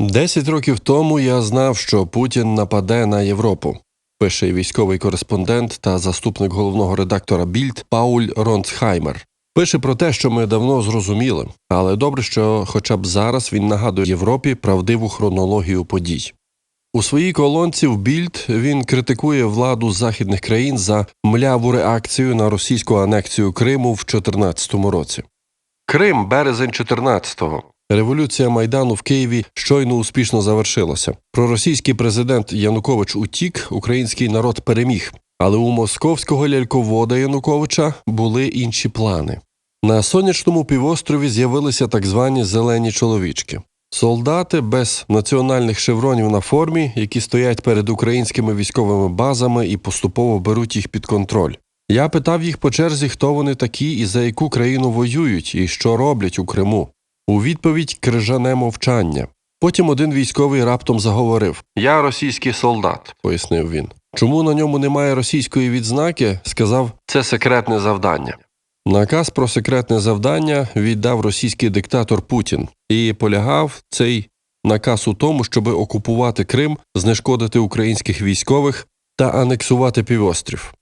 Десять років тому я знав, що Путін нападе на Європу. Пише військовий кореспондент та заступник головного редактора Більд Пауль Ронцхаймер. Пише про те, що ми давно зрозуміли, але добре, що хоча б зараз він нагадує Європі правдиву хронологію подій. У своїй колонці в Більд він критикує владу західних країн за мляву реакцію на російську анексію Криму в 2014 році. Крим, березень 14-го. Революція Майдану в Києві щойно успішно завершилася. Проросійський президент Янукович утік, український народ переміг. Але у московського ляльковода Януковича були інші плани. На сонячному півострові з'явилися так звані зелені чоловічки. Солдати без національних шевронів на формі, які стоять перед українськими військовими базами і поступово беруть їх під контроль. Я питав їх по черзі, хто вони такі і за яку країну воюють, і що роблять у Криму. У відповідь крижане мовчання. Потім один військовий раптом заговорив: Я російський солдат, пояснив він. Чому на ньому немає російської відзнаки? сказав, це секретне завдання. Наказ про секретне завдання віддав російський диктатор Путін, і полягав цей наказ у тому, щоб окупувати Крим, знешкодити українських військових та анексувати півострів.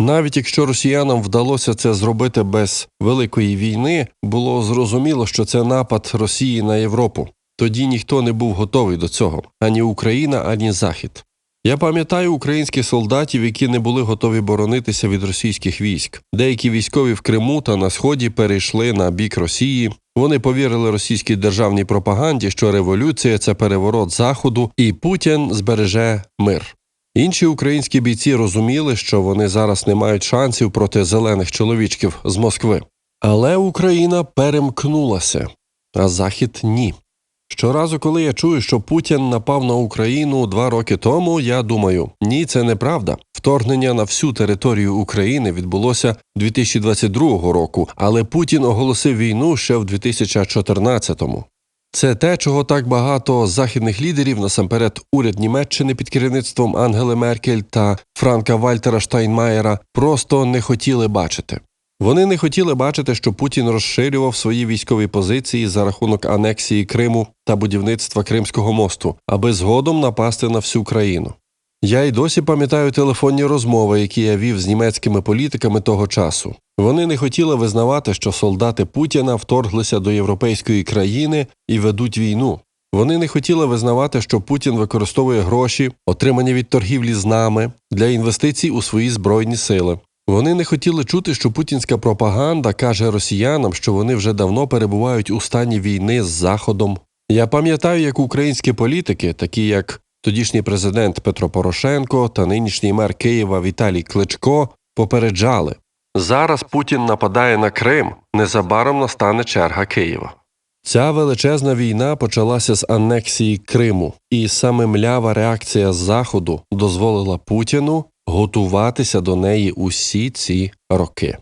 Навіть якщо росіянам вдалося це зробити без великої війни, було зрозуміло, що це напад Росії на Європу. Тоді ніхто не був готовий до цього ані Україна, ані Захід. Я пам'ятаю українських солдатів, які не були готові боронитися від російських військ. Деякі військові в Криму та на сході перейшли на бік Росії. Вони повірили російській державній пропаганді, що революція це переворот заходу, і Путін збереже мир. Інші українські бійці розуміли, що вони зараз не мають шансів проти зелених чоловічків з Москви. Але Україна перемкнулася, а Захід ні. Щоразу, коли я чую, що Путін напав на Україну два роки тому, я думаю, ні, це неправда. Вторгнення на всю територію України відбулося 2022 року, але Путін оголосив війну ще в 2014-му. Це те, чого так багато західних лідерів, насамперед уряд Німеччини під керівництвом Ангели Меркель та Франка Вальтера Штайнмаєра просто не хотіли бачити. Вони не хотіли бачити, що Путін розширював свої військові позиції за рахунок анексії Криму та будівництва Кримського мосту, аби згодом напасти на всю країну. Я й досі пам'ятаю телефонні розмови, які я вів з німецькими політиками того часу. Вони не хотіли визнавати, що солдати Путіна вторглися до європейської країни і ведуть війну. Вони не хотіли визнавати, що Путін використовує гроші, отримані від торгівлі з нами, для інвестицій у свої збройні сили. Вони не хотіли чути, що путінська пропаганда каже росіянам, що вони вже давно перебувають у стані війни з Заходом. Я пам'ятаю, як українські політики, такі як тодішній президент Петро Порошенко та нинішній мер Києва Віталій Кличко, попереджали зараз Путін нападає на Крим, незабаром настане черга Києва. Ця величезна війна почалася з анексії Криму, і саме млява реакція Заходу дозволила Путіну готуватися до неї усі ці роки.